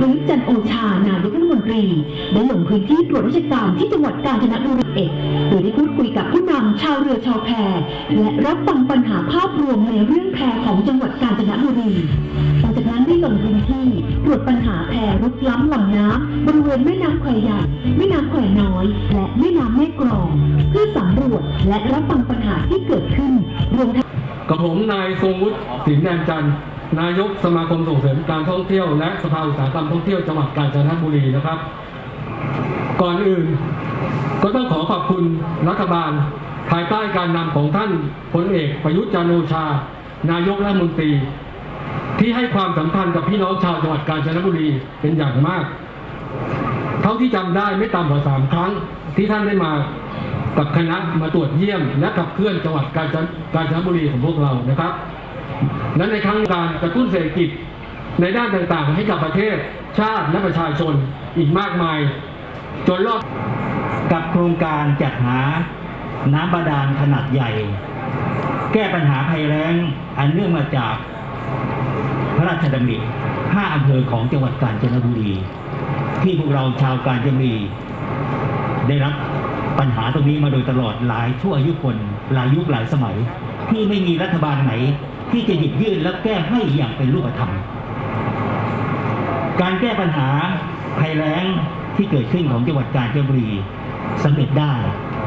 ประยุทธ์จันโอชานายกรัฐมนตรีได้ลงพื้นที่ตรวจราชการที่จังหวัดกาญจนบุรีเอกโดยได้พูดคุยกับผู้นำชาวเรือชาวแพและรับฟังปัญหาภาพรวมในเรื่องแพของจังหวัดกาญจนบุรีหลังจากนั้นได้ลงพื้นที่ตรวจปัญหาแพรุกล้ำลำน้ำบริเวณแม่น้ำแควใหญ่แม่น้ำแควน้อย และแม่น้ำแม่กลอง เพื่อสำรวจและรับฟังปัญหาที่เกิดขึ้นรวมทั้งกับผมนายทรงวุฒิสินแดนจันทร์ นายกสมาคมส่งเสริมการท่องเที่ยว และสภาอุตสาหกรรมท่องเที่ยวจังหวัดกาญจนบุรีนะครับ ก่อนอื่น ก็ต้องขอขอบคุณรัฐบาล ภายใต้การนำของท่านพลเอกประยุทธ์จันโอชา นายกรัฐมนตรี ที่ให้ความสำคัญกับพี่น้องชาวจังหวัดกาญจนบุรีเป็นอย่างมาก เท่าที่จำได้ไม่ต่ำกว่าสามครั้งที่ท่านได้มากับคณะมาตรวจเยี่ยมและขับเคลื่อนจังหวัดกาญจนบุรีของพวกเรานะครับ และในครั้งการกระตุ้นเศรษฐกิจในด้านต่างๆ ให้กับประเทศชาติและประชาชนอีกมากมาย จนรอดกับโครงการจัดหาน้ำบาดาลขนาดใหญ่ แก้ปัญหาภัยแล้งอันเนื่องมาจากพระราชดำริ5อำเภอของจังหวัดกาญจนบุรี ที่พวกเราชาวกาญจนบุรี ได้รับปัญหาตรงนี้มาโดยตลอดหลายชั่วอายุคนหลายยุคหลายสมัย ที่ไม่มีรัฐบาลไหน ที่จะหยิบยื่นและแก้ให้อย่างเป็นรูปธรรม การแก้ปัญหาภัยแล้งที่เกิดขึ้นของจังหวัดกาญจนบุรีสำเร็จได้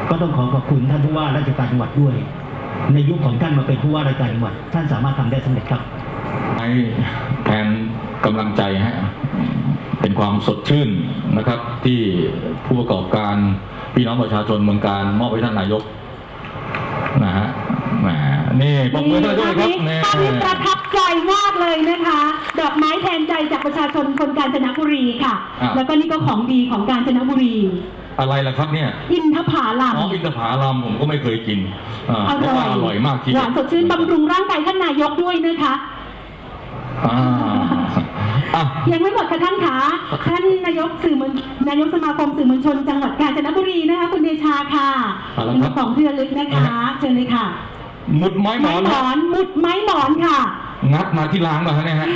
ก็ต้องขอขอบคุณท่านผู้ว่าราชการจังหวัดด้วย ในยุคของท่านมาเป็นผู้ว่าราชการจังหวัด ท่านสามารถทำได้สำเร็จครับให้แทนกำลังใจฮะเป็นความสดชื่นนะครับที่ผู้ประกอบการพี่น้องประชาชนเมืองการมอบให้ท่านนายก นี่ปรบมือให้ด้วยครับตอนนี่นี้ประทับใจมากเลยนะคะ ดอกไม้แทนใจจากประชาชนคนกาญจนบุรีค่ะแล้วก็นี่ก็ของดีของกาญจนบุรี อะไรล่ะครับเนี่ยอินทผาลัม อ๋ออินทผลัมผมก็ไม่เคยกินอ่าอเพราะร่อว่ายอร่อยมากทีเดีหยววานสดชื่นบำรุงร่างกายท่านนายกด้วยนะคะ อ่าอะ ยังไม่หมดค่ะท่านคะท่านนายกสื่อมวลนายกสมาคมสื่อมวลชนจังหวัดกาญจนบุรีนะคะ คุณเดชาค่ะเอาละเป็นครับของที่ระลึกนะคะ เชิญเลยค่ะห มุดไม้หมไม้อนหมฮะอนหมุดไม้หมอนค่ะ งัดมาที่ล้างมาฮะเนี่ยฮะ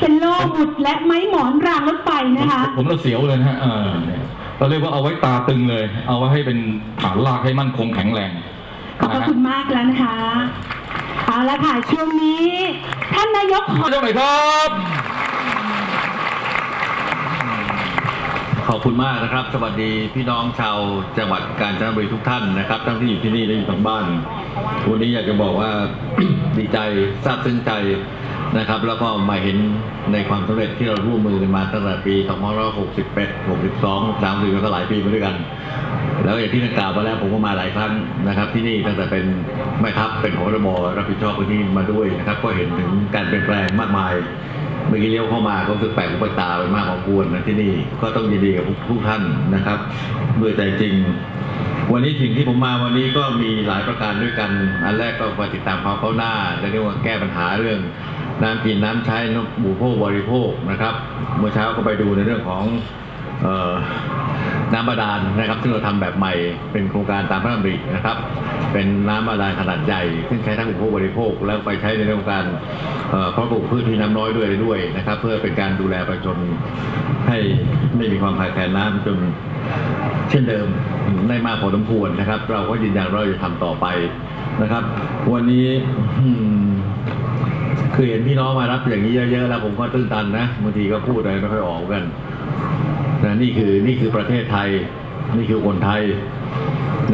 เป็นโล่หมุดและไม้หมอนรางรถไฟนะคะ ผมเราเสียวเลยนะฮะเออเนี่ยเราเรียกว่าเอาไว้ตาตึงเลย เอาไว้ให้เป็นฐานรากให้มั่นคงแข็งแรงขอบพระคุณมากแล้วนะคะ เอาละค่ะช่วงนี้ ท่านนายกขอเจ้าหน่อยครับ ขอบคุณมากนะครับ สวัสดีพี่น้องชาวจังหวัดกาญจนบุรีทุกท่านนะครับทั้งที่อยู่ที่นี่และอยู่ทางบ้านวันนี้อยากจะบอกว่า ดีใจซาบซึ้งใจนะครับ แล้วก็มาเห็นในความสำเร็จที่เราร่วมมือกันมาตั้งแต่ปี2561 62 30แล้วก็หลายปีมาด้วยกัน แล้วอย่างที่นักกล่าวมาแล้วผมก็มาหลายครั้งนะครับ ที่นี่ตั้งแต่เป็นแม่ทัพเป็นของระบรับผิดชอบพื้นที่มาด้วยนะครับ ก็เห็นถึงการเปลี่ยนแปลงมากมาย เมื่อกี้เลี้ยวเข้ามาก็รู้สึกแปลกหูแปลกตาไปมากพอควรนะที่นี่ก็ต้องยินดีกับทุกท่านนะครับด้วยใจจริง วันนี้สิ่งที่ผมมาวันนี้ก็มีหลายประการด้วยกัน อันแรกก็มาติดตามความก้าหน้าและเรียกว่าแก้ปัญหาเรื่องน้ำกินน้ำใช้น้ำบูโภคบริโภคนะครับ เมื่อเช้าก็ไปดูในเรื่องของน้ำบาดาลนะครับซึ่งเราทำแบบใหม่เป็นโครงการตามพระราชดำรินะครับ เป็นน้ำบาดาลขนาดใหญ่ ซึ่งใช้ทั้งอุปโภคบริโภค แล้วไปใช้ในเรื่องการ เอ่อเพาะปลูกพืชที่น้ำน้อยด้วยด้วยนะครับ เพื่อเป็นการดูแลประชาชนให้ไม่มีความขาดแคลนน้ำจนเช่นเดิมได้มากพอสมควรนะครับ เราก็ยืนยันเราจะทำต่อไปนะครับ วันนี้คือเห็นพี่น้องมารับอย่างนี้เยอะๆแล้วผมก็ตื้นตันนะบางทีก็พูดอะไรไม่ค่อยออกกันนะนี่คือนี่คือประเทศไทย นี่คือคนไทย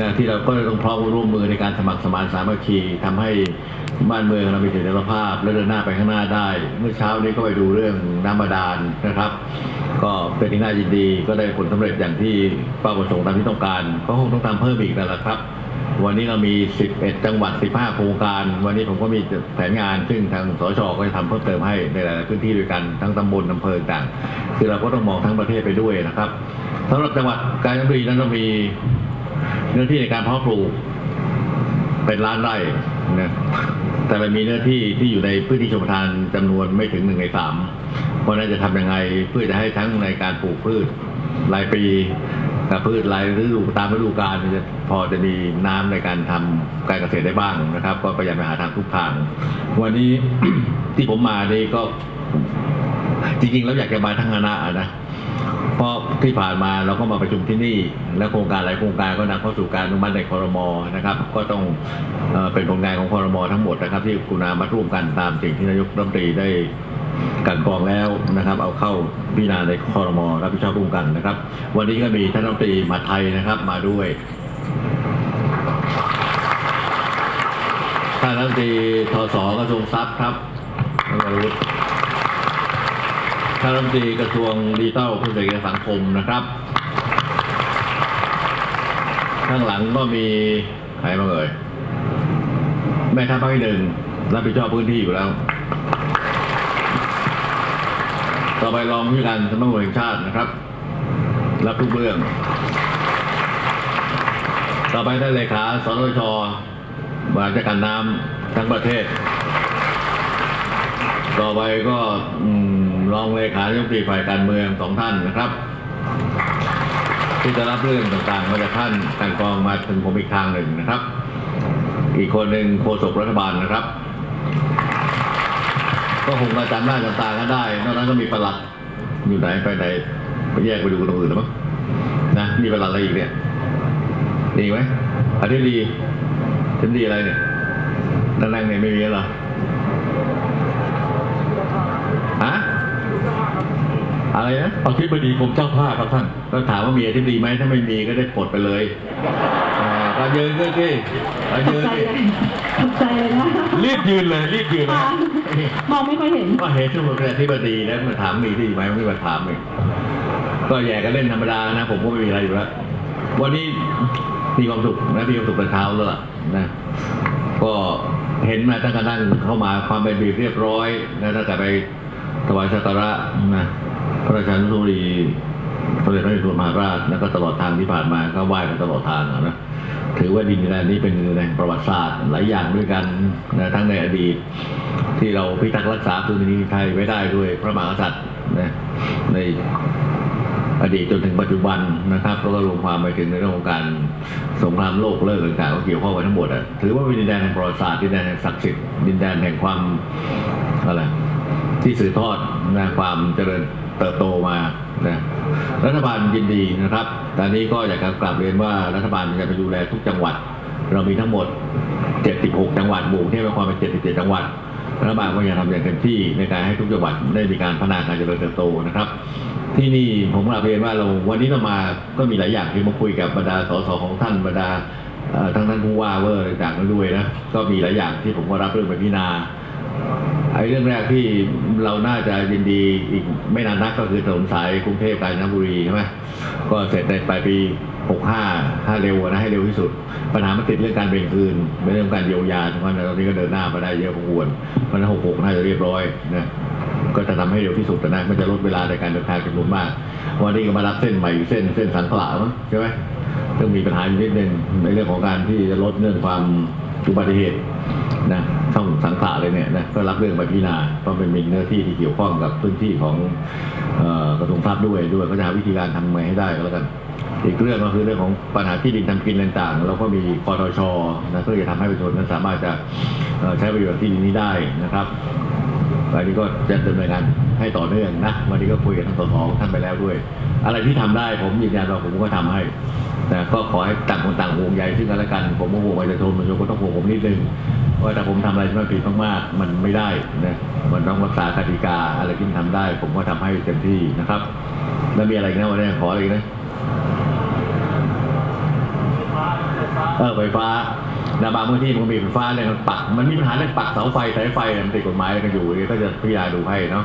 นะที่เราก็ต้องพร้อมร่วมมือในการสมัครสมานสามัคคีทำให้ บ้านเมืองเรามีเสถียรภาพและเดินหน้าไปข้างหน้าได้ เมื่อเช้านี้ก็ไปดูเรื่องน้ำบาดาลนะครับ ก็เป็นที่น่ายินดีก็ได้ผลสำเร็จอย่างที่เป้าประสงค์ตามที่ต้องการก็คงต้องทำเพิ่มอีกนั่นแหละครับ วันนี้เรามี 11 จังหวัด 15 โครงการ วันนี้ผมก็มีแผนงาน ซึ่งทางสชก็จะทำเพิ่มเติมให้ในหลาย ๆ พื้นที่ด้วยกันทั้งตำบลอำเภอต่าง คือเราก็ต้องมองทั้งประเทศไปด้วยนะครับสำหรับจังหวัดกาญจนบุรีนั้นเรามีเนื้อที่ในการเพาะปลูกเป็นล้านไร่นะ แต่มันมีเนื้อที่ที่อยู่ในพื้นที่ชมทานจำนวนไม่ถึงหนึ่งในสามเพราะนั้นจะทำยังไงเพื่อจะให้ทั้งในการปลูกพืชรายปีกับพืชรายฤดูตามฤดูกาลจะพอจะมีน้ำในการทำการเกษตรได้บ้างนะครับ ก็พยายามไปหาทางทุกทาง วันนี้ที่ผมมานี่ก็จริงๆแล้วอยากจะมาทั้งคณะนะ เพราะที่ผ่านมาเราก็มาประชุมที่นี่ และโครงการหลายโครงการก็นำเข้าสู่การอนุมัติในคอรมอนะครับ ก็ต้องเอเป็นผลงานของคอรมอทั้งหมดนะครับ ที่กุณามาร่วมกันตามสิ่งที่นายกรัฐมนตรีได้กันกรองแล้วนะครับ เอาเข้าพิจารณาในคอรมอรับผิดชอบร่วมกันนะครับ วันนี้ก็มีท่านรัฐมนตรีมาไทยนะครับมาด้วยท่านรัฐมนตรีทศกระทรวงทรัพย์ครับ ท่านรัฐมนตรีกระทรวงดิจิทัลเพื่อเศรษฐกิจสังคมนะครับ ข้างหลังก็มีใครบ้างเอ่ยแม่ทัพภาคที่หนึ่งรับผิดชอบพื้นที่อยู่แล้ว ต่อไปรองผู้การสำนักงานแห่งชาตินะครับ รับทุกเรื่อง ต่อไปท่านเลขาสนชบริหารจัดการน้ำทั้งประเทศ ต่อไปก็อืม รองเลขาธิบดีฝ่ายการเมืองสองท่านนะครับ ที่จะรับเรื่องต่างๆมาจากท่านกลันกองมาถึงผมอีกทางหนึ่งนะครับ อีกคนหนึ่งโฆษกรัฐบาลนะครับ ก็คงจะจำหน้าจำตากันได้นอกนั้นก็มีประหลัดอยู่ไหนไปไหนไปแยกไปดูตรงอื่นหรือมั้งนะมีประหลัดอะไรอีกเนี่ยดีไหมอาทิตย์ดีอาทิตย์ดีอะไรเนี่ยนั่งๆเนี่ยไม่มีหรอ ฮะ อะไรนะอธิบดีกรมเจ้าท่าครับท่านก็ถามว่ามีอธิบดีไหมถ้าไม่มีก็ได้ปลดไปเลยอ่าก็ยืนขึ้นสิก็ตยืกนใจสิเลยตกใจเลยนะรีบยืนเลยรีบยืนเลยค่ะมองไม่ค่อยเห็นก็เห็นทุกคนเป็นอธิบดีแล้วมาถามมีที่ไหมไม่มาถามเองก็แย่กันเล่นธรรมดานะผมก็ไม่มีอะไรอยู่แล้ววันนี้มีความสุขนะมีความสุขแต่เช้าแล้วล่ะนะก็เห็นมาตั้งแต่นั่งเข้ามาความเป็นระเบียบเรียบร้อยนะตั้งแต่ไปถวายสักการะนะ พระราชานุสาวรีย์สมเด็จพระนเรศวรมหาราชแล้วก็ตลอดทางที่ผ่านมาก็ไหว้กันตลอดทางนะถือว่าดินแดนนี้เป็นแหล่งประวัติศาสตร์หลายอย่างด้วยกันนะทั้งในอดีต ที่เราพิทักษ์รักษาพื้นที่ไทยไว้ได้ด้วยพระมหากษัตริย์นะในอดีตจนถึงปัจจุบันนะครับแล้วก็รวมความไปถึงในเรื่องของการสงครามโลกเลิกต่างๆก็เกี่ยวข้องกันทั้งหมดอะถือว่าเป็นดินแดนแห่งประวัติศาสตร์ดินแดนแห่งศักดิ์สิทธิ์ดินแดนแห่งความอะไรที่สืบทอดนะความเจริญ เติบโตมานะรัฐบาลยินดีนะครับ ตอนนี้ก็อยากจะกลับเรียนว่ารัฐบาลจะไปดูแลทุกจังหวัด เรามีทั้งหมด 76 จังหวัดบวกที่เป็นความเป็น 77 จังหวัดรัฐบาลก็ยังทำอย่างเต็มที่ในการให้ทุกจังหวัดได้มีการพัฒนาการเจริญเติบโตนะครับ ที่นี่ผมกลับเรียนว่าเราวันนี้เรามาก็มีหลายอย่างที่มาคุยกับบรรดาสสของท่านบรรดาทั้งท่านผู้ว่าเวอร์ต่างๆด้วยนะก็มีหลายอย่างที่ผมก็รับเรื่องไปพิจารณา ไอ้เรื่องแรกที่เราน่าจะยินดีอีกไม่นานนักก็คือถนนสายกรุงเทพกาญจนบุรีใช่ไหมก็เสร็จในปลายปี 65 ถ้าเร็วนะให้เร็วที่สุด ปัญหามันติดเรื่องการเบ่งคืนไม่เรื่องการเยียวยาทุกวันตอนนี้ก็เดินหน้ามาได้เยอะพอควรเพราะฉะนั้น66น่าจะเรียบร้อยนะก็จะทำให้เร็วที่สุดนะมันจะลดเวลาในการเดินทางจำนวนมาก วันนี้ก็มารับเส้นใหม่เส้นเส้นสังขละมั้งใช่ไหมซึ่งมีปัญหาอยู่นิดนึงในเรื่องของการที่จะลดเรื่องความอุบัติเหตุ นะช่องสังขละเลยเนี่ยนะก็รับเรื่องไปพิจารณาต้องเป็นมีเนื้อที่ที่เกี่ยวข้องกับพื้นที่ของออกระทรวงทรัพย์ด้วยด้วยก็จะหาวิธีการทำไงให้ได้ก็แล้วกัน อีกเรื่องก็คือเรื่องของปัญหาที่ดินทำกินต่างๆเราก็มีคอทชนะเพื่อจะทำให้ประชาชนนั้นสามารถจะใช้ประโยชน์ที่ดินนี้ได้นะครับวันนี้ก็จะดำเนินการให้ต่อเนื่องนะวันนี้ก็คุยกับท่านสสท่านไปแล้วด้วย อะไรที่ทำได้ผมยืนยันว่าผมก็ทำให้แต่ก็ขอให้ต่างคนต่างห่วงใยซึ่งกันและกัน ผมก็ห่วงประชาชนประชาชนก็ต้องห่วงผมนิดนึง ว่าถ้าผมทำอะไรที่มันผิดมากๆมันไม่ได้นะมันต้องรักษากติกาอะไรที่มันทำได้ ผมก็ทำให้เต็มที่นะครับ แล้วมีอะไรอีกนะวันนี้ขออะไรอีกนะเออไฟฟ้านะบางพื้นที่มันมีไฟฟ้าเรื่องปัก มันมีปัญหาเรื่องปักเสาไฟสายไฟมันติดกฎหมายอะไรกันอยู่ก็จะพิจารณาดูให้เนาะ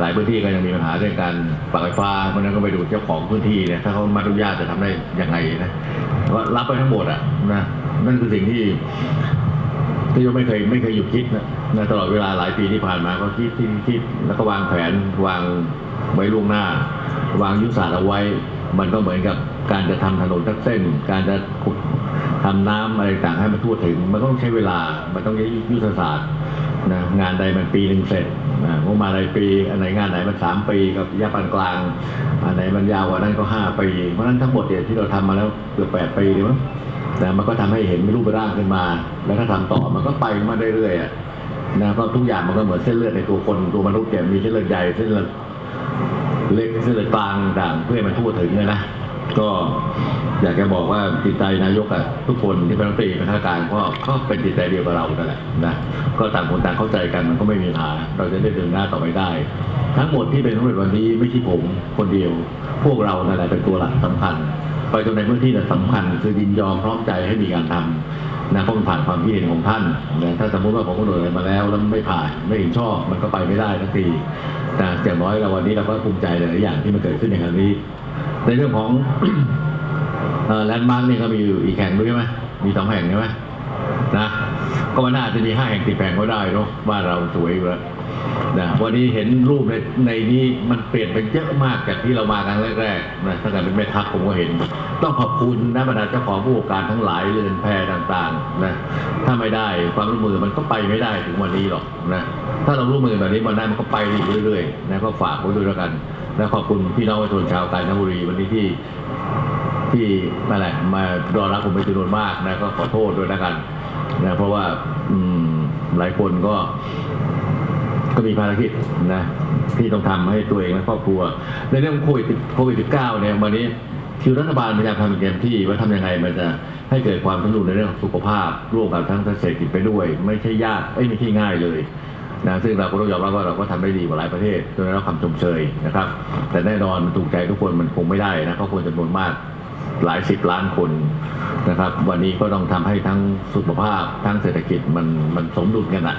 หลายพื้นที่ก็ยังมีปัญหาเรื่องการปักไฟฟ้าเพราะนั้นก็ไปดูเจ้าของพื้นที่เนี่ยถ้าเขามาอนุญาตจะทำได้ยังไงนะก็รับไปทั้งหมดอะนะนั่นคือสิ่งที่ ที่ยกไม่เคยไม่เคยหยุดคิดนะนะตลอดเวลาหลายปีที่ผ่านมาก็คิดคิดคิดแล้วก็วางแผนวางไว้ล่วงหน้า วางยุทธศาสตร์เอาไว้ มันก็เหมือนกับการจะทำถนนทักเส้น การจะขุดทำน้ำอะไรต่างให้มันทั่วถึง มันต้องใช้เวลา มันต้องใช้ยุทธศาสตร์นะงานใดมันปีหนึ่งเสร็จนะงบมาณรายปี อันไหนงานไหนมันสามปีกับระยะปานกลาง อันไหนมันยาวกว่านั้นก็ห้าปี เพราะฉะนั้นทั้งหมดเนี่ยที่เราทำมาแล้วเกือบแปดปีเลยมั้ง นะมันก็ทำให้เห็นรูปร่างขึ้นมา แล้วถ้าทำต่อมันก็ไปมาเรื่อยๆอะนะก็ทุกอย่างมันก็เหมือนเส้นเลือดในตัวคนตัวมนุษย์เนี่ยมีเส้นเลือดใหญ่เส้นเลือดเล็กเส้นเลือดกลางต่างเพื่อมันทั่วถึงเลยนะก็อยากจะบอกว่าจิตใจนายกอะทุกคนที่เป็นรัฐมนตรีเป็นข้าราชการก็ก็เป็นจิตใจเดียวกับเรานั่นแหละนะก็ต่างคนต่างเข้าใจกันมันก็ไม่มีปัญหาเราจะได้เดินหน้าต่อไปได้ ทั้งหมดที่เป็นทั้งหมดวันนี้ไม่ใช่ผมคนเดียว พวกเรานั่นแหละเป็นตัวหลักสำคัญ ไปตรงในพื้นที่ที่สำคัญ คือยินยอมพร้อมใจให้มีการทำนะเพราะมันผ่านความคิดเห็นของท่านนะถ้าสมมติว่าผมกำหนดอะไรมาแล้วแล้วไม่ผ่านไม่เห็นชอบมันก็ไปไม่ได้ทันทีนะอย่างน้อยเราวันนี้เราก็ภูมิใจหลายอย่างที่มันเกิดขึ้นในครั้งนี้ ในเรื่องของแลนด์มาร์กนี่ก็มีอยู่อีกแห่งด้วยใช่ไหมมีสองแห่งใช่ไหมนะก็มันน่าจะมีห้าแห่งติดแห่งก็ได้เนาะบ้านเราสวยอยู่แล้ว นะวันนี้เห็นรูปในในนี้มันเปลี่ยนไปเยอะมากจากที่เรามาครั้งแรกๆนะตั้งแต่เป็นแม่ทัพผมก็เห็น ต้องขอบคุณนะบรรดาเจ้าของผู้ประกอบการทั้งหลายเรือนแพต่างๆนะถ้าไม่ได้ความร่วมมือมันก็ไปไม่ได้ถึงวันนี้หรอกนะถ้าเราร่วมมือแบบนี้มันได้มันก็ไปเรื่อยๆนะก็ฝากไว้ด้วยแล้วกันและขอบคุณพี่น้องประชาชนชาวกาญจนบุรีวันนี้ที่ที่มาแหละมารอรับผมเป็นจำนวนมากนะก็ขอโทษด้วยแล้วกันนะเพราะว่าอืมหลายคนก็ ก็มีภารกิจนะที่ต้องทำให้ตัวเองและครอบครัว ในเรื่องโควิดโควิด19เนี่ยวันนี้คือรัฐบาลพยายามทำเต็มที่ว่าทำยังไงมันจะให้เกิดความสมดุลในเรื่องสุขภาพร่วมกับทั้งเศรษฐกิจไปด้วย ไม่ใช่ยากเอ้ไม่ใช่ง่ายเลยนะซึ่งเราก็ต้องยอมรับว่าเราก็ทำได้ดีกว่าหลายประเทศจนได้รับคำชมเชยนะครับ แต่แน่นอนมันถูกใจทุกคนมันคงไม่ได้นะเพราะคนจำนวนมากหลายสิบล้านคนนะครับ วันนี้ก็ต้องทำให้ทั้งสุขภาพทั้งเศรษฐกิจมันมันสมดุลกันอะ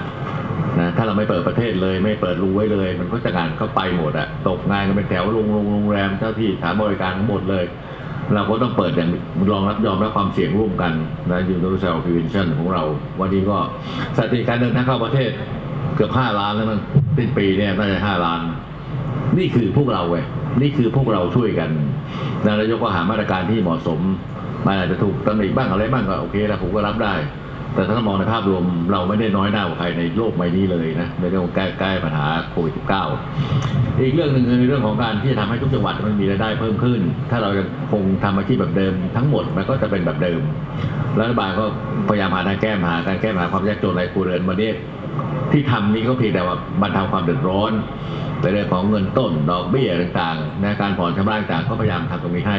นะถ้าเราไม่เปิดประเทศเลยไม่เปิดรูไว้เลย มันก็จะงานก็ไปหมดอะตกงานกันเป็นแถวโรงโรงโรงแรมเจ้าที่สถานบริการทั้งหมดเลย เราก็ต้องเปิดอย่างรองรับยอมรับความเสี่ยงร่วมกันนะยูโรเซลพิวินชั่นของเรา วันนี้ก็สถิติการเดินทางเข้าประเทศเกือบห้าล้านแล้วมันสิ้นปีเนี่ยน่าจะห้าล้าน นี่คือพวกเราเว้ยนี่คือพวกเราช่วยกันนายกก็หามาตรการที่เหมาะสมมันอาจจะถูกตำหนิบ้างอะไรบ้างก็โอเคแล้วผมก็รับได้ แต่ถ้ามองในภาพรวมเราไม่ได้น้อยหน้ากว่าใครในโลกใบนี้เลยนะในเรื่องของแก้แก้ปัญหาโควิด -19 อีกเรื่องหนึ่งคือในเรื่องของการที่จะทำให้ทุกจังหวัดมันมีรายได้เพิ่มขึ้น ถ้าเรายังคงทำอาชีพแบบเดิม ทั้งหมดมันก็จะเป็นแบบเดิมรัฐบาลก็พยายามหาทางแก้ปัญหาการแก้ปัญหาความยากจนรายครัวเรือนวันนี้ที่ทำนี้ก็เพียงแต่ว่าบรรเทาความเดือดร้อนในเรื่องของเงินต้นดอกเบี้ยต่างๆในการผ่อนชำระต่างก็พยายามทำตรงนี้ให้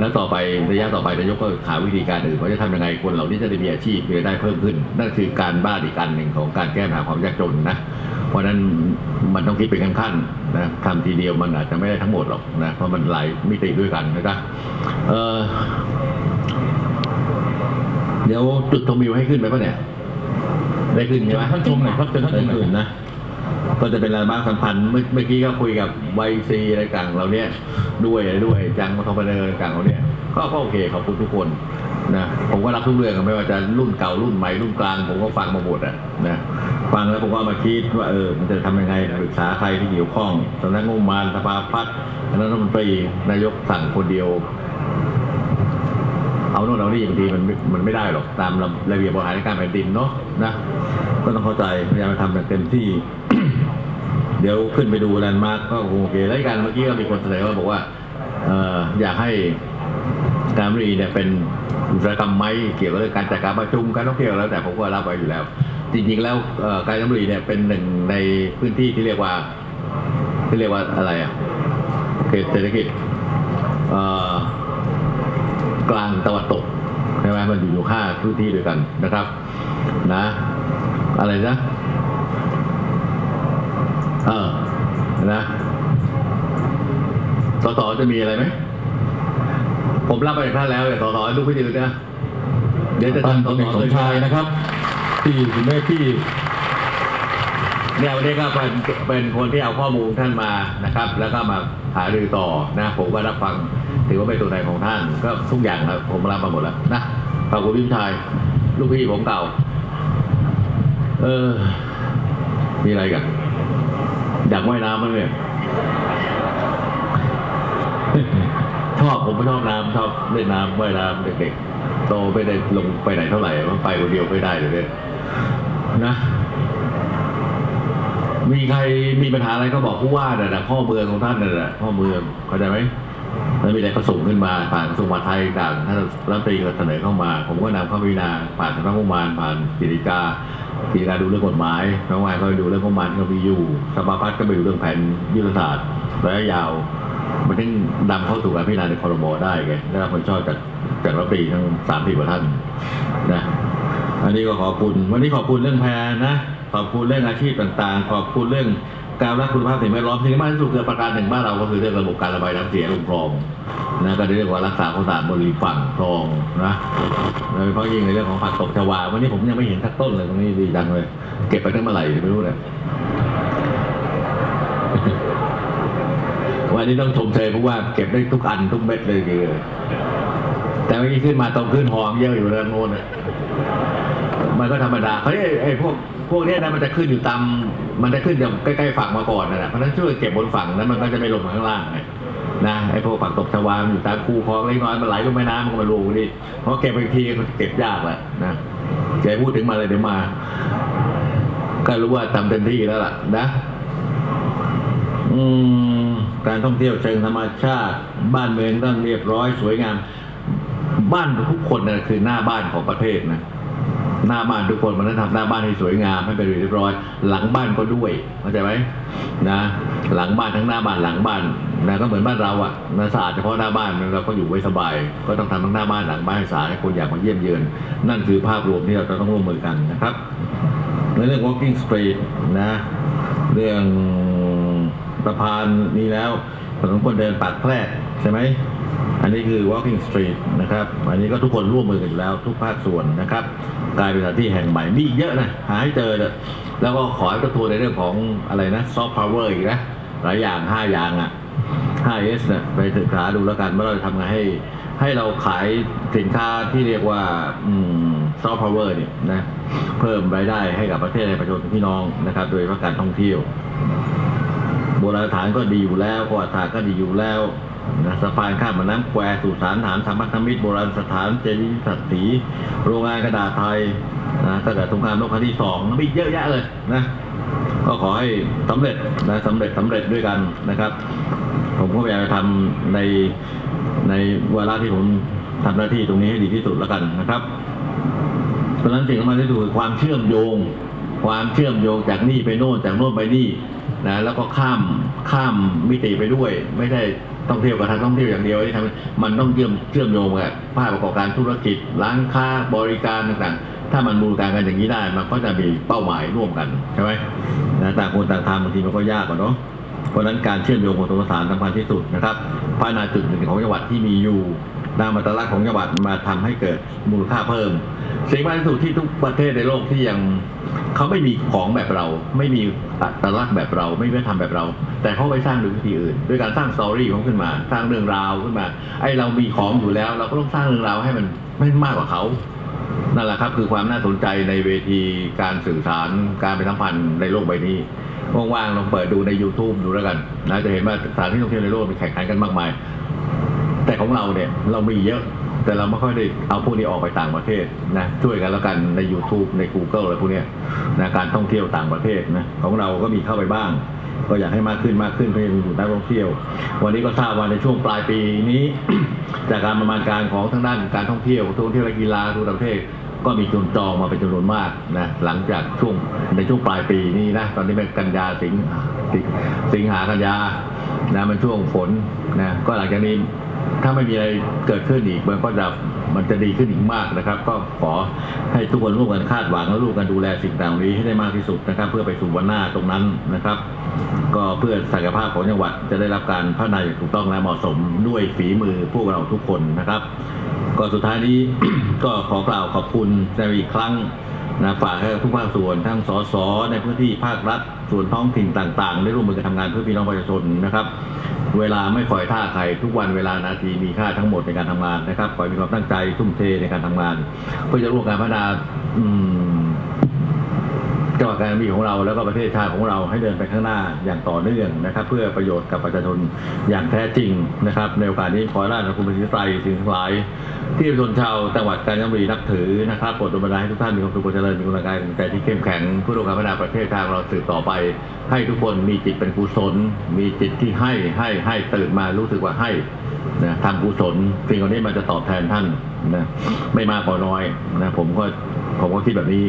แล้วต่อไประยะต่อไปนายกก็หาวิธีการอื่นว่าจะทำยังไงคนเหล่านี้จะได้มีอาชีพมีรายได้เพิ่มขึ้น นั่นคือการบ้านอีกการหนึ่งของการแก้ปัญหาความยากจนนะเพราะฉะนั้นมันต้องคิดเป็นขั้นๆนะทำทีเดียวมันอาจจะไม่ได้ทั้งหมดหรอกนะเพราะมันหลายมิติด้วยกันนะครับเออเดี๋ยวจุดชมวิวให้ขึ้นไหมปะเนี่ย ได้ขึ้นใช่ไหมท่านชมหน่อยครับเชิญท่านชมหน่อยได้ขึ้นนะ ก็จะเป็นแลนด์มาร์คสำคัญเมื่อเมื่อกี้ก็คุยกับไวซีอะไรต่างเราเนี่ยด้วยอะไรด้วยจังมาทอมเนอร์ต่างเราเนี่ยก็โอเคขอบคุณทุกคนนะผมก็รับทุกเรื่องไม่ว่าจะรุ่นเก่ารุ่นใหม่รุ่นกลาง ผมก็ฟังมาหมดอะนะฟังแล้วผมก็มาคิดว่าเออมันจะทำยังไงปรึกษาใครที่เกี่ยวข้องสำนักงบมาณสภาพัฒน์คณะรัฐมนตรีนายกสั่งคนเดียว เอาโน่นเอานี่บางทีมันมันไม่ได้หรอกตามระระเบียบบริหารการแผ่นดินเนาะนะ ก็ต้องเข้าใจพยายามทำอย่างเต็มที่ เดี๋ยวขึ้นไปดูแลนด์มาร์กก็โอเคแล้วการเมื่อกี้ก็มีคนเสนอมาบอกว่าอยากให้การบรีเนี่ยเป็นอุตสาหกรรมไหมเกี่ยวกับเรื่องการจัดการประชุมการท่องเที่ยวแล้วแต่ผมก็รับไว้อยู่แล้ว จริง ๆ แล้วการบุรีเนี่ยเป็นหนึ่งในพื้นที่ที่เรียกว่าที่เรียกว่าอะไรอะเขตเศรษฐกิจกลางตะวันตกใช่ไหมมันอยู่อยู่ห้าพื้นที่ด้วยกันนะครับ นะ อะไรนะ เออนะสสจะมีอะไรไหม ผมรับไปจากท่านแล้วแต่สสให้ลูกพี่ดีนะเดี๋ยวจะท่านทำตำรวจสมชายนะครับ ที่คุณแม่ที่เนี่ยวันนี้ก็เป็นเป็นคนที่เอาข้อมูลท่านมานะครับ แล้วก็มาหารือต่อนะ ผมก็รับฟังถือว่าเป็นตัวแทนของท่าน ก็ทุกอย่างครับผมรับมาหมดแล้วนะขอบคุณพี่ชาย ลูกพี่ผมเก่า เออ มีอะไรกันอยากว่ายน้ำมั้ยเนี่ยชอบผมไม่ชอบน้ำชอบเล่นน้ำว่ายน้ำเด็กๆโตไม่ได้ลงไปไหนเท่าไหร่มันไปคนเดียวไม่ได้เลยเนี่ยนะ มีใครมีปัญหาอะไรก็บอกผู้ว่าน่ะนะข้อเมืองของท่านน่ะนะข้อเมืองเข้าใจไหม แล้วมีอะไรก็ส่งขึ้นมาผ่านกระทรวงมหาดไทยต่างท่านรัฐมนตรีก็เสนอเข้ามา ผมก็นำเข้าพิจารณาผ่านสำนักงบประมาณผ่านกิจกากิจการดูเรื่องกฎหมายสำนักงานก็ดูเรื่องงบประมาณที่เรามีอยู่สภาพัฒน์ก็ไปดูเรื่องแผนยุทธศาสตร์ระยะยาวมันถึงนำเข้าสู่การพิจารณาในคอรมอได้ไงได้รับความชอบจากจากรัฐมนตรีทั้งสามสิบกว่าท่านนะอันนี้ก็ขอบคุณ วันนี้ขอบคุณเรื่องแพรนะขอบคุณเรื่องอาชีพต่างๆ ขอบคุณเรื่อง การรักคุณภาพสิ่งแวดล้อมสิ่งที่มากที่สุดคือประการหนึ่งบ้านเราก็คือเรื่องระบบการระบายน้ำเสียลงคลองนะก็เรื่องของรักษาความสะอาดบริฝั่งคลองนะโดยเฉพาะยิ่งในเรื่องของผักตบชวาวันนี้ผมยังไม่เห็นสักต้นเลยตรงนี้ดีจังเลย เก็บไปตั้งเมื่อไหร่ไม่รู้เลยวันนี้ต้องชมเชยเพราะว่าเก็บได้ทุกอันทุกเม็ดเลยแต่เมื่อกี้ขึ้นมาตรงขึ้นหอมเยอะอยู่ด้านโน้นน่ะ มันก็ธรรมดาเขาเรียไอ้พวกพวกเนี้ยนะมันจะขึ้นอยู่ตามมันจะขึ้นอยู่ใกล้ๆฝั่งมาก่อนนะนะเพราะฉะนั้นช่วยเก็บบนฝั่งนั้นมันก็จะไม่ลงมาข้างล่างนะไอ้พวกฝั่งตกชวามันอยู่ตามคูคลองเล็กน้อยมันไหลลงแม่น้ำมันก็มาลงนี่เพราะเก็บไปทีก็เก็บยากแหละนะจะให้พูดถึงมาเลยเดี๋ยวมา ก็รู้ว่าทำเต็มที่แล้วล่ะ นะ อืมการท่องเที่ยวเชิงธรรมชาติ บ้านเมืองต้องเรียบร้อยสวยงาม บ้านทุกคนนะคือหน้าบ้านของประเทศนะ หน้าบ้านทุกคนมันต้องทำหน้าบ้านให้สวยงามให้เป็นเรียบร้อย หลังบ้านก็ด้วยเข้าใจไหมนะ หลังบ้านทั้งหน้าบ้านหลังบ้านนะก็เหมือนบ้านเราอะนะสะอาดเฉพาะหน้าบ้านเราก็อยู่ไว้สบาย ก็ต้องทำทั้งหน้าบ้านหลังบ้านให้สะอาดให้คนอยากมาเยี่ยมเยือนนั่นคือภาพรวมที่เราจะต้องร่วมมือกันนะครับในเรื่อง walking street นะ เรื่องสะพานนี้แล้วถนนคนเดินปากแพรกใช่ไหมอันนี้คือ walking street นะครับ อันนี้ก็ทุกคนร่วมมือกันอยู่แล้วทุกภาคส่วนนะครับ กลายเป็นสถานที่แห่งใหม่มีอีกเยอะนะหาให้เจอเถอะแล้วก็ขอให้กระทูในเรื่องของอะไรนะ soft power อีกนะหลายอย่างห้าอย่างอะ 5S เนี่ยไปศึกษาดูแล้วกันว่าเราจะทำไงให้ ให้เราขายสินค้าที่เรียกว่าซอฟต์พาวเวอร์เนี่ยนะเพิ่มรายได้ให้กับประเทศในประชาชนพี่น้องนะครับ โดยเฉพาะการท่องเที่ยว โบราณสถานก็ดีอยู่แล้วประวัติศาสตร์ก็ดีอยู่แล้ว นะสะพานข้ามแม่น้ำแควสุสานฐานสามพันธมิตรโบราณสถานเจดีย์สัตว์สีโรงงานกระดาษไทยนะตั้งแต่สงครามโลกครั้งที่สองมีเยอะแยะเลยนะก็ขอให้สำเร็จนะสำเร็จสำเร็จด้วยกันนะครับ ผมก็พยายามจะทำในในเวลาที่ผมทำหน้าที่ตรงนี้ให้ดีที่สุดแล้วกันนะครับเพราะฉะนั้นสิ่งสำคัญที่สุดคือความเชื่อมโยง ความเชื่อมโยงจากนี่ไปโน่นจากโน่นไปนี่นะแล้วก็ข้ามข้ามมิติไปด้วย ไม่ใช่ ท่องเที่ยวกับทางท่องเที่ยวอย่างเดียวที่ทำมันต้องเชื่อมเชื่อมโยงกับภาคประกอบการธุรกิจ ร้านค้าบริการต่างๆ ถ้ามันบูรการกันอย่างนี้ได้มันก็จะมีเป้าหมายร่วมกันใช่ไหมนะต่างคนต่างทำบางทีมันก็ยากกว่าเนาะเพราะนั้นการเชื่อมโยงของตัวประสานสำคัญที่สุดนะครับพัฒนาจุดหนึ่งของจังหวัดที่มีอยู่นำมาตรลักษณ์ของจังหวัดมาทำให้เกิดมูลค่าเพิ่ม สิ่งสำคัญที่สุดที่ทุกประเทศในโลกที่ยังเขาไม่มีของแบบเรา ไม่มีอัตลักษณ์แบบเรา ไม่มีวัฒนธรรมแบบเรา แต่เขาไปสร้างโดยวิธีอื่นด้วยการสร้างสตอรี่ของขึ้นมา สร้างเรื่องราวขึ้นมา ไอเรามีของอยู่แล้ว เราก็ต้องสร้างเรื่องราวให้มันไม่มากกว่าเขานั่นแหละครับคือความน่าสนใจในเวทีการสื่อสารการไปสัมพันธ์ในโลกใบนี้ว่างๆลองเปิดดูใน YouTube ดูแล้วกันนะจะเห็นว่าสถานที่ท่องเที่ยวในโลกมีแข่งขันกันมากมาย แต่ของเราเนี่ยเรามีเยอะ แต่เราไม่ค่อยได้เอาพวกนี้ออกไปต่างประเทศนะช่วยกันแล้วกันใน YouTube ใน Google อะไรพวกนี้นะการท่องเที่ยวต่างประเทศนะของเราก็มีเข้าไปบ้าง ก็อยากให้มากขึ้นมากขึ้นเพื่อมีนักท่องเที่ยว วันนี้ก็ทราบว่าในช่วงปลายปีนี้ จากการประมาณการของทางด้านการท่องเที่ยวท่องเที่ยวและกีฬาทั่วประเทศก็มีจนจองมาเป็นจำนวนมากนะหลังจากช่วงในช่วงปลายปีนี้นะตอนนี้เป็นกันยาสิงหาสิงสิงหากันยานะมันช่วงฝนนะก็หลังจากนี้ ถ้าไม่มีอะไรเกิดขึ้นอีกมันก็จะมันจะดีขึ้นอีกมากนะครับ ก็ขอให้ทุกคนร่วมกันคาดหวังและร่วมกันดูแลสิ่งต่างๆนี้ให้ได้มากที่สุดนะครับ เพื่อไปสู่วันหน้าตรงนั้นนะครับ ก็เพื่อศักยภาพของจังหวัดจะได้รับการพัฒนาอย่างถูกต้องและเหมาะสมด้วยฝีมือพวกเราทุกคนนะครับ ก็สุดท้ายนี้ก็ขอกล่าวขอบคุณในอีกครั้งนะฝากให้ทุกภาคส่วนทั้งสสในพื้นที่ภาครัฐส่วนท้องถิ่นต่างๆ ได้ร่วมมือกันทำงานเพื่อพี่น้องประชาชนนะครับ เวลาไม่คอยท่าใครทุกวันเวลานาทีมีค่าทั้งหมดในการทำงานนะครับคอยมีความตั้งใจทุ่มเทในการทำงาน เพื่อจะร่วมการพัฒนาจังหวัดการมีของเราแล้วก็ประเทศชาติของเราให้เดินไปข้างหน้าอย่างต่อเนื่องนะครับ เพื่อประโยชน์กับประชาชนอย่างแท้จริงนะครับ ในโอกาสนี้ขอราชคุณพระสิทธิ์ไตรสิ่งทั้งหลาย ที่ประชาชนชาวจังหวัดกาญจนบุรีนับถือนะครับโปรดดลบันดาลให้ทุกท่านมีความสุขความเจริญมีกำลังกายกำลังใจที่เข้มแข็งเพื่อร่วมการพัฒนาประเทศชาติของเราสืบต่อไป ให้ทุกคนมีจิตเป็นกุศล มีจิตที่ให้ให้ให้ตื่นมารู้สึกว่าให้นะทำกุศลสิ่งเหล่านี้มันจะตอบแทนท่านนะไม่มากก็น้อยนะผมก็ผมก็คิดแบบนี้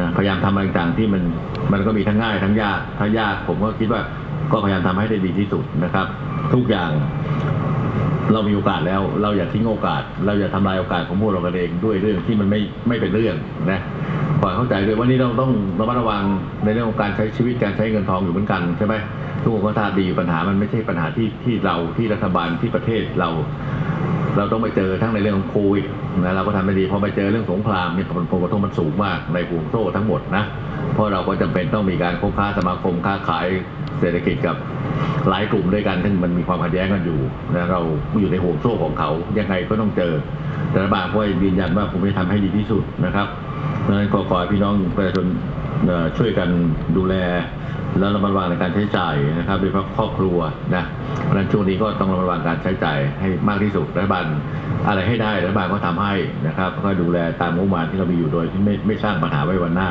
นะพยายามทำอะไรต่างๆที่มันมันก็มีทั้งง่ายทั้งยากถ้ายากผมก็คิดว่าก็พยายามทำให้ได้ดีที่สุดนะครับ ทุกอย่าง เรามีโอกาสแล้ว เราอย่าทิ้งโอกาส เราอย่าทำลายโอกาสของพวกเรากันเองด้วยเรื่องที่มันไม่ไม่เป็นเรื่องนะขอให้เข้าใจด้วยว่านี่เราต้องระมัดระวังในเรื่องของการใช้ชีวิตการใช้เงินทองอยู่เหมือนกันใช่ไหมทุกคนก็ทราบดีปัญหามันไม่ใช่ปัญหาที่ที่เราที่รัฐบาลที่ประเทศเรา เราต้องไปเจอทั้งในเรื่องของโควิดนะเราก็ทำไม่ดีพอไปเจอเรื่องสงครามเนี่ยผลกระทบมันสูงมากในห่วงโซ่ทั้งหมดนะเพราะเราก็จำเป็นต้องมีการคบค้าสมาคมค้าขาย เศรษฐกิจกับหลายกลุ่มด้วยกันซึ่งมันมีความขัดแย้งกันอยู่นะเราอยู่ในห่วงโซ่ของเขายังไงก็ต้องเจอ แต่รัฐบาลก็ยืนยันว่าผมจะทำให้ดีที่สุดนะครับดังนั้นก็ขอพี่น้องประชาชนช่วยกันดูแลแล้วระมัดระวังในการใช้จ่ายนะครับโดยเฉพาะครอบครัวนะเพราะนั้นช่วงนี้ก็ต้องระมัดระวังการใช้จ่ายให้มากที่สุดรัฐบาลอะไรให้ได้รัฐบาลก็ทำให้นะครับก็ดูแลตามงบประมาณที่เรามีอยู่โดยที่ไม่ไม่สร้างปัญหาไว้วันหน้า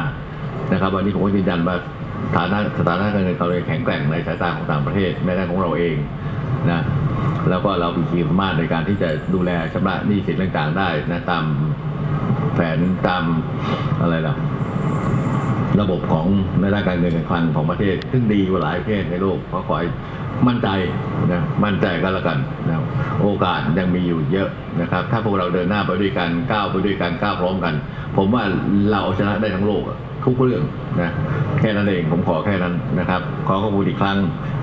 นะครับ วันนี้ผมก็ยืนยันว่า ฐานะสถานะการเงินเขาเลยแข็งแกร่งในสายตาของต่างประเทศแม้แต่ของเราเองนะแล้วก็เรามีความสามารถในการที่จะดูแลชำระหนี้สินต่างๆ ได้นะตามแผนตามอะไรล่ะระบบของในด้านการเงินการคลังของประเทศ ซึ่งดีกว่าหลายประเทศในโลกขอขอให้มั่นใจนะมั่นใจก็แล้วกันนะโอกาสยังมีอยู่เยอะนะครับ ถ้าพวกเราเดินหน้าไปด้วยกันก้าวไปด้วยกันก้าวพร้อมกัน ผมว่าเราเอาชนะได้ทั้งโลกอะ ทุกเรื่องนะแค่นั้นเองผมขอแค่นั้นนะครับ ขอขอบคุณอีกครั้ง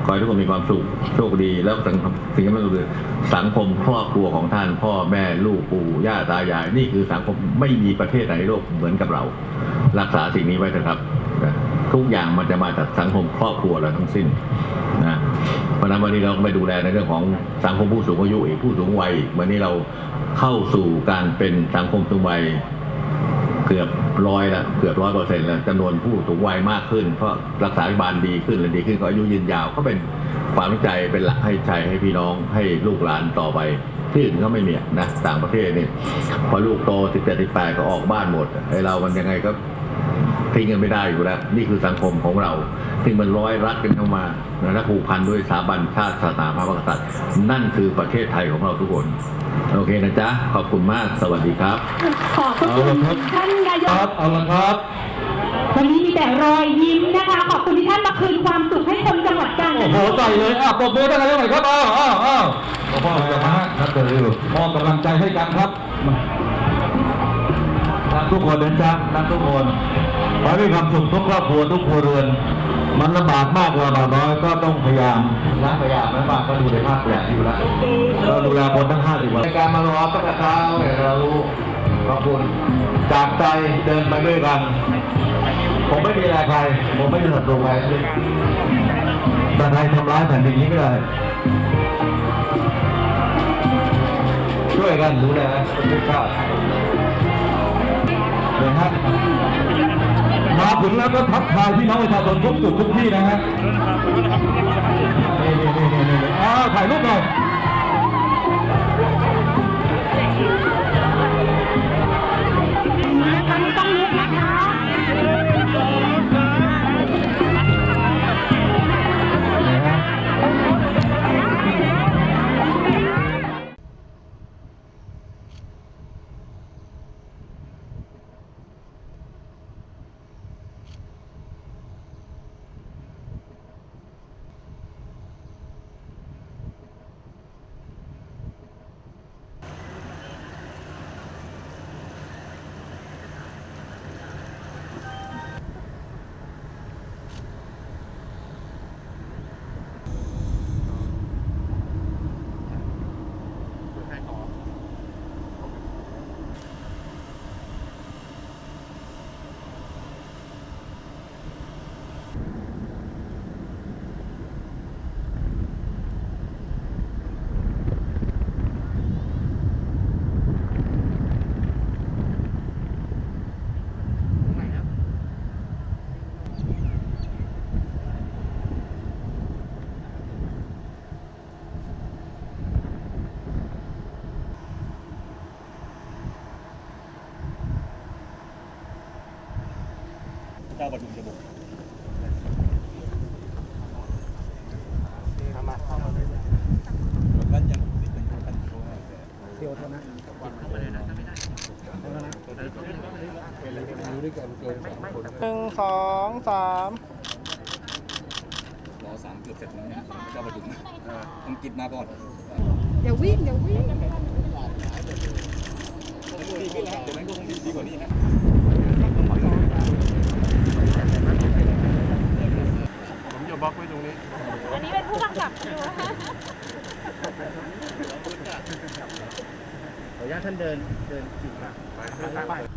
ขอให้ทุกคนมีความสุขโชคดีแล้วสังสิ่งที่มันคือสังคมครอบครัวของท่าน พ่อแม่ลูกปู่ย่าตายาย นี่คือสังคมไม่มีประเทศไหนในโลกเหมือนกับเรา รักษาสิ่งนี้ไว้เถอะครับนะทุกอย่างมันจะมาจากสังคมครอบครัวเราทั้งสิ้นนะเพราะนั้นวันนี้เราก็ไปดูแลในเรื่องของสังคมผู้สูงอายุอีกผู้สูงวัยวันนี้เราเข้าสู่การเป็นสังคมสูงวัยเกือบ ร้อยละเกือบร้อยเปอร์เซ็นต์แล้วจำนวนผู้สูงวัยมากขึ้น เพราะรักษาพยาบาลดีขึ้นและดีขึ้นก็อายุยืนยาวก็เป็นความตั้งใจเป็นหลักให้ใจให้พี่น้องให้ลูกหลานต่อไปที่อื่นก็ไม่มีนะต่างประเทศนี่พอลูกโตสิบเจ็ดสิบแปดก็ออกบ้านหมดไอเรามันยังไงก็ทิ้งกันไม่ได้อยู่แล้วนี่คือสังคมของเราที่มันร้อยรัดกันเข้ามาและผูกพันด้วยสถาบันชาติศาสนาพระมหากษัตริย์นั่นคือประเทศไทยของเราทุกคน โอเคนะจ๊ะ ขอบคุณมากสวัสดีครับ ขอบพระคุณท่านนายครักบเอาละครับ วันนี้มีแต่รอยยิ้มนะคะ ขอบคุณที่ท่านมาคืนความสุขให้คนจังหวัดกาญจโอ้นโหบุรีใส่เลยอะปรบมือได้กันหน่อยครับอ้าวอ้าวอ้าวพ่อจะมาครับเดี๋ยวมอบกำลังใจให้กันครับรักทุกคนนะจ๊ะรักทุกคนขอให้มีความสุขทุกครอบครัวทุกครัวเรือน มันลำบากมากลำบากน้อยก็ต้องพยายามนะพยายามไม่มากก็ดูในภาพแบบอยู่แล้วเราดูแลคนทั้งห้าสิบวันในการมารอตั้งแต่เช้าเนี่ยเรารู้ ขอบคุณ จากใจเดินไปด้วยกัน ผมไม่มีอะไรใคร ผมไม่มีศัตรูใครแต่ใครทำร้ายแผ่นดินนี้ไม่ได้ช่วยกันดูแลประเทศชาตินะฮะมาถึงแล้วก็ทักทายพี่น้องประชาชนทุกจุดทุกที่นะฮะนี่นี่นี่นี่นี่อ้าวถ่ายรูปหน่อย เจ้าประดุมจะบุกกันยังติดเป็นกันเที่ยวเท่านั้นเข้าไปเลยนะถ้าไม่ได้หนึ่งสองสามรอสามเกือบเสร็จแล้วเนี่ยเจ้าประดุมต้องกินมาก่อนอย่าวิ่งอย่าวิ่งดีขึ้นแล้วเดี๋ยวนั้นก็คงดีดีกว่านี้ฮะ ผมจะบล็อกไว้ตรงนี้ อันนี้เป็น ผู้กำกับดูนะคะขออนุญาตท่านเดินเดินขี่ไปห